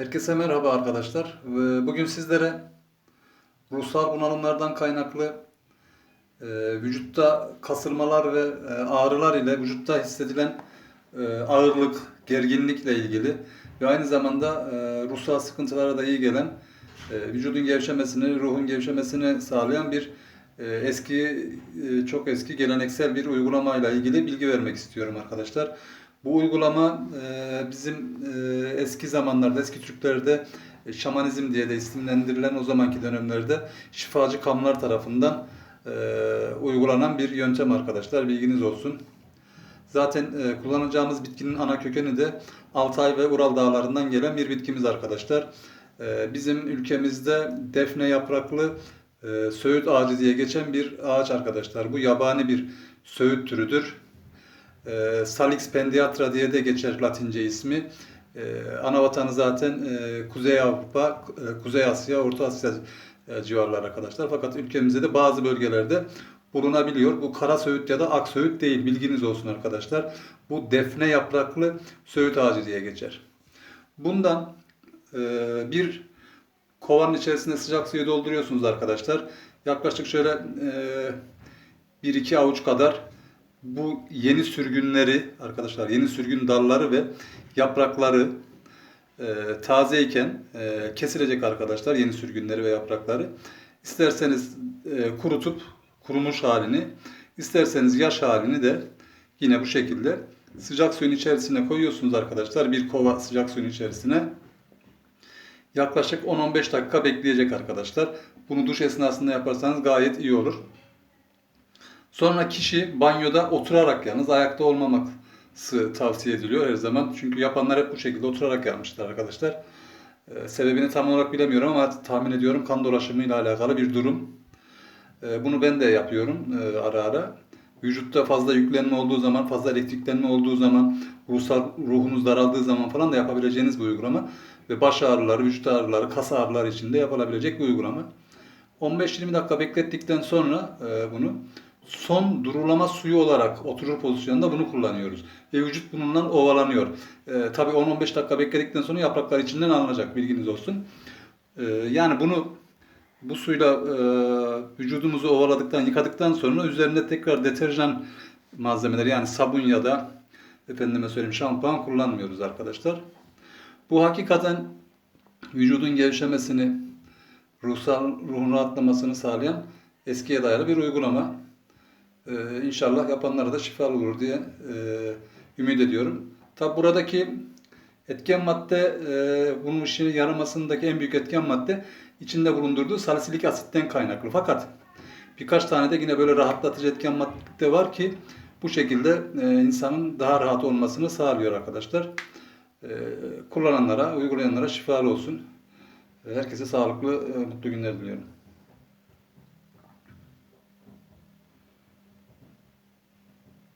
Herkese merhaba arkadaşlar. Ee, Bugün sizlere ruhsal bunalımlardan kaynaklı e, vücutta kasılmalar ve e, ağrılar ile vücutta hissedilen e, ağırlık, gerginlikle ilgili ve aynı zamanda ruhsal sıkıntılara da iyi gelen vücudun gevşemesini, ruhun gevşemesini sağlayan bir eski, çok eski geleneksel bir uygulamayla ilgili bilgi vermek istiyorum arkadaşlar. Bu uygulama e, bizim e, eski zamanlarda, eski Türklerde e, şamanizm diye de isimlendirilen o zamanki dönemlerde şifacı kamlar tarafından uygulanan bir yöntem arkadaşlar. Bilginiz olsun. Zaten kullanacağımız bitkinin ana kökeni de Altay ve Ural dağlarından gelen bir bitkimiz arkadaşlar. Bizim ülkemizde defne yapraklı e, söğüt ağacı diye geçen bir ağaç arkadaşlar. Bu yabani bir söğüt türüdür. E, Salix pendiatra diye de geçer Latince ismi. E, ana vatanı zaten e, Kuzey Avrupa, e, Kuzey Asya, Orta Asya e, civarları arkadaşlar. Fakat ülkemizde de bazı bölgelerde bulunabiliyor. Bu kara söğüt ya da ak söğüt değil. Bilginiz olsun arkadaşlar. Bu defne yapraklı söğüt ağacı diye geçer. Bundan e, bir kovanın içerisine sıcak suyu dolduruyorsunuz arkadaşlar. Yaklaşık şöyle e, 1-2 avuç kadar bu yeni sürgünleri arkadaşlar yeni sürgün dalları ve yaprakları e, tazeyken e, kesilecek arkadaşlar yeni sürgünleri ve yaprakları. İsterseniz e, kurutup kurumuş halini, isterseniz yaş halini de yine bu şekilde sıcak suyun içerisine koyuyorsunuz arkadaşlar. Bir kova sıcak suyun içerisine. Yaklaşık 10-15 dakika bekleyecek arkadaşlar. Bunu duş esnasında yaparsanız gayet iyi olur. Sonra kişi banyoda oturarak yalnız ayakta olmaması tavsiye ediliyor her zaman. Çünkü yapanlar hep bu şekilde oturarak yapmışlar arkadaşlar. Ee, sebebini tam olarak bilemiyorum ama tahmin ediyorum kan dolaşımıyla alakalı bir durum. Ee, bunu ben de yapıyorum e, ara ara. Vücutta fazla yüklenme olduğu zaman, fazla elektriklenme olduğu zaman, ruhsal ruhunuz daraldığı zaman falan da yapabileceğiniz bir uygulama. Ve baş ağrıları, vücut ağrıları, kas ağrıları için de yapılabilecek bir uygulama. 15-20 dakika beklettikten sonra e, bunu son durulama suyu olarak oturur pozisyonda bunu kullanıyoruz. Ve vücut bununla ovalanıyor. E, tabii 10-15 dakika bekledikten sonra yapraklar içinden alınacak bilginiz olsun. E, yani bunu bu suyla e, vücudumuzu ovaladıktan, yıkadıktan sonra üzerinde tekrar deterjan malzemeleri yani sabun ya da efendime söyleyeyim şampuan kullanmıyoruz arkadaşlar. Bu hakikaten vücudun gevşemesini, ruhsal ruhun rahatlamasını sağlayan eskiye dayalı bir uygulama. Ee, inşallah yapanlara da şifa olur diye e, ümit ediyorum. Tabi buradaki etken madde, e, bunun işini yaramasındaki en büyük etken madde içinde bulundurduğu salisilik asitten kaynaklı. Fakat birkaç tane de yine böyle rahatlatıcı etken madde var ki bu şekilde e, insanın daha rahat olmasını sağlıyor arkadaşlar. E, kullananlara, uygulayanlara şifalı olsun. Herkese sağlıklı, e, mutlu günler diliyorum.